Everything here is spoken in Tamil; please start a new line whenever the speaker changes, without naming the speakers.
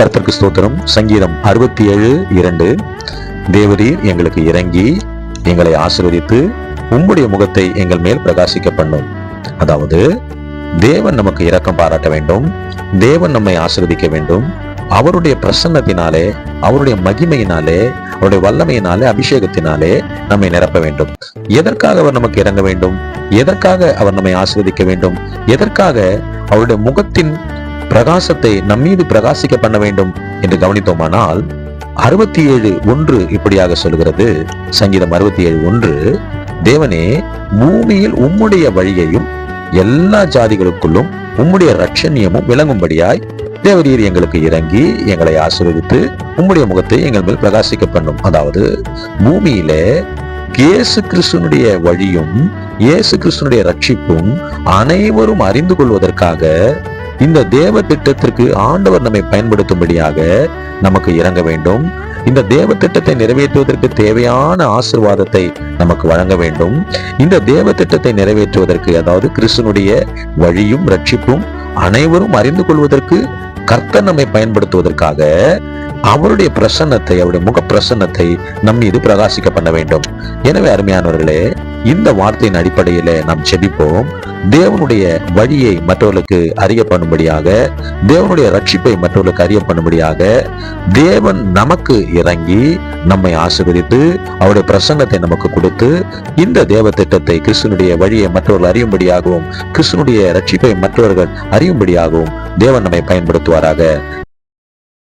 கர்த்தருக்கு ஸ்தோத்திரம். சங்கீதம் அறுபத்தி ஏழு இரண்டு. தேவரீர் எங்களுக்கு இறங்கி எங்களை ஆசீர்வதித்து உம்முடைய முகத்தை எங்கள் மேல் பிரகாசிக்க பண்ணும். அதாவது தேவன் நமக்கு இரக்கம் பாராட்ட வேண்டும். தேவன் நம்மை ஆசீர்வதிக்க வேண்டும். அவருடைய பிரசன்னத்தினாலே அவருடைய மகிமையினாலே அவருடைய வல்லமையினாலே அபிஷேகத்தினாலே நம்மை நிரப்ப வேண்டும். எதற்காக அவர் நமக்கு இறங்க வேண்டும்? எதற்காக அவர் நம்மை ஆசீர்வதிக்க வேண்டும்? எதற்காக அவருடைய முகத்தின் பிரகாசத்தை நம்மீது பிரகாசிக்க பண்ண வேண்டும் என்று கவனித்தோமானால் அறுபத்தி ஏழு ஒன்று இப்படியாக சொல்கிறது. சங்கீதம் அறுபத்தி ஏழு ஒன்று தேவனே பூமியில் உம்முடைய வழியையும் எல்லா ஜாதிகளுக்குள்ளும் உம்முடைய ரட்சணியமும் விளங்கும்படியாய் தேவரீர் எங்களுக்கு இறங்கி எங்களை ஆசீர்வதித்து உம்முடைய முகத்தை எங்கள் மேல் பிரகாசிக்க பண்ணும். அதாவது பூமியில இயேசு கிறிஸ்துனுடைய வழியும் இயேசு கிறிஸ்துனுடைய ரட்சிப்பும் அனைவரும் அறிந்து கொள்வதற்காக இந்த தேவ திட்டத்திற்கு ஆண்டவர் நம்மை பயன்படுத்தும்படியாக நமக்கு இறங்க வேண்டும். இந்த தேவ திட்டத்தை நிறைவேற்றுவதற்கு தேவையான ஆசிர்வாதத்தை நமக்கு வழங்க வேண்டும். இந்த தேவ திட்டத்தை நிறைவேற்றுவதற்கு அதாவது கிறிஸ்தனுடைய வழியும் ரட்சிப்பும் அனைவரும் அறிந்து கொள்வதற்கு கர்த்தர் நம்மை பயன்படுத்துவதற்காக அவருடைய பிரசன்னத்தை அவருடைய முக பிரசன்னத்தை நம் மீது பிரகாசிக்க பண்ண வேண்டும். எனவே அருமையானவர்களே இந்த வார்த்தையின் அடிப்படையில நாம் செபிப்போம். தேவனுடைய வழியை மற்றவர்களுக்கு அறிய பண்ணும்படியாக தேவனுடைய ரட்சிப்பை மற்றவர்களுக்கு அறிய பண்ணும்படியாக தேவன் நமக்கு இறங்கி நம்மை ஆசீர்வதித்து அவருடைய பிரசங்கத்தை நமக்கு கொடுத்து இந்த தேவ திட்டத்தை கிறிஸ்தனுடைய வழியை மற்றவர்கள் அறியும்படியாகவும் கிறிஸ்தனுடைய ரட்சிப்பை மற்றவர்கள் அறியும்படியாகவும் தேவன் நம்மை பயன்படுத்துவாராக.